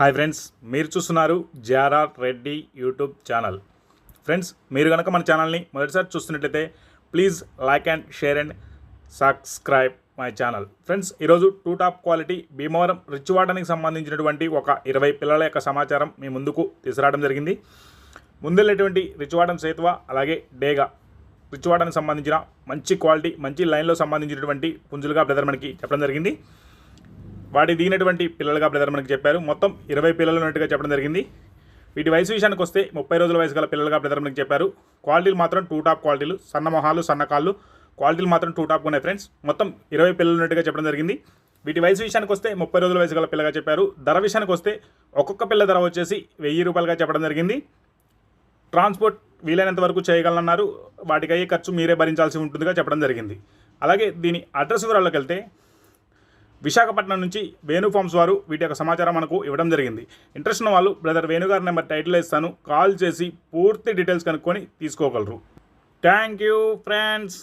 Hi friends మీరు చూస్తున్నారు JRR Reddy YouTube channel. Friends మీరు కనుక మన ఛానల్ని మొదటిసారి చూస్తున్నట్లయితే please like and share and subscribe my channel. Friends ఈరోజు టూ టాప్ క్వాలిటీ భీమవరం రిచ్వాడనికి సంబంధించినటువంటి ఒక ఇరవై పిల్లల యొక్క సమాచారం మీ ముందుకు తీసుకురావడం జరిగింది. ముందెళ్ళేటువంటి రిచ్వాడన్ సేతువ అలాగే డేగా రిచ్వాడనికి సంబంధించిన మంచి క్వాలిటీ మంచి లైన్లో సంబంధించినటువంటి పుంజులుగా బ్రదర్ మనకి చెప్పడం జరిగింది. వాటి దిగినటువంటి పిల్లలుగా బ్రదర్ మనకి చెప్పారు. మొత్తం ఇరవై పిల్లలు ఉన్నట్టుగా చెప్పడం జరిగింది. వీటి వయసు విషయానికి వస్తే ముప్పై రోజుల వయసు గల పిల్లలుగా బ్రదర్ మనకి చెప్పారు. క్వాలిటీలు మాత్రం టూ టాప్ క్వాలిటీలు. సన్న మొహాలు సన్న కాళ్ళు. క్వాలిటీలు మాత్రం టూ టాప్ ఉన్నాయి ఫ్రెండ్స్. మొత్తం ఇరవై పిల్లలు ఉన్నట్టుగా చెప్పడం జరిగింది. వీటి వయసు విషయానికి వస్తే ముప్పై రోజుల వయసు గల పిల్లగా చెప్పారు. ధర విషయానికి వస్తే ఒక్కొక్క పిల్ల ధర వచ్చేసి వెయ్యి రూపాయలుగా చెప్పడం జరిగింది. ట్రాన్స్పోర్ట్ వీలైనంత వరకు చేయగలన్నారు వాటికి అయ్యే ఖర్చు మీరే భరించాల్సి ఉంటుందిగా చెప్పడం జరిగింది. అలాగే దీని అడ్రస్ వివరాల్లోకి వెళ్తే విశాఖపట్నం నుంచి వేణు ఫార్మ్స్ వారు వీటి యొక్క సమాచారం మనకు ఇవ్వడం జరిగింది. ఇంట్రెస్ట్ ఉన్న వాళ్ళు బ్రదర్ వేణుగారి నెంబర్ టైటిల్ ఇస్తాను కాల్ చేసి పూర్తి డీటెయిల్స్ కనుక్కొని తీసుకోగలరు. Thank you friends.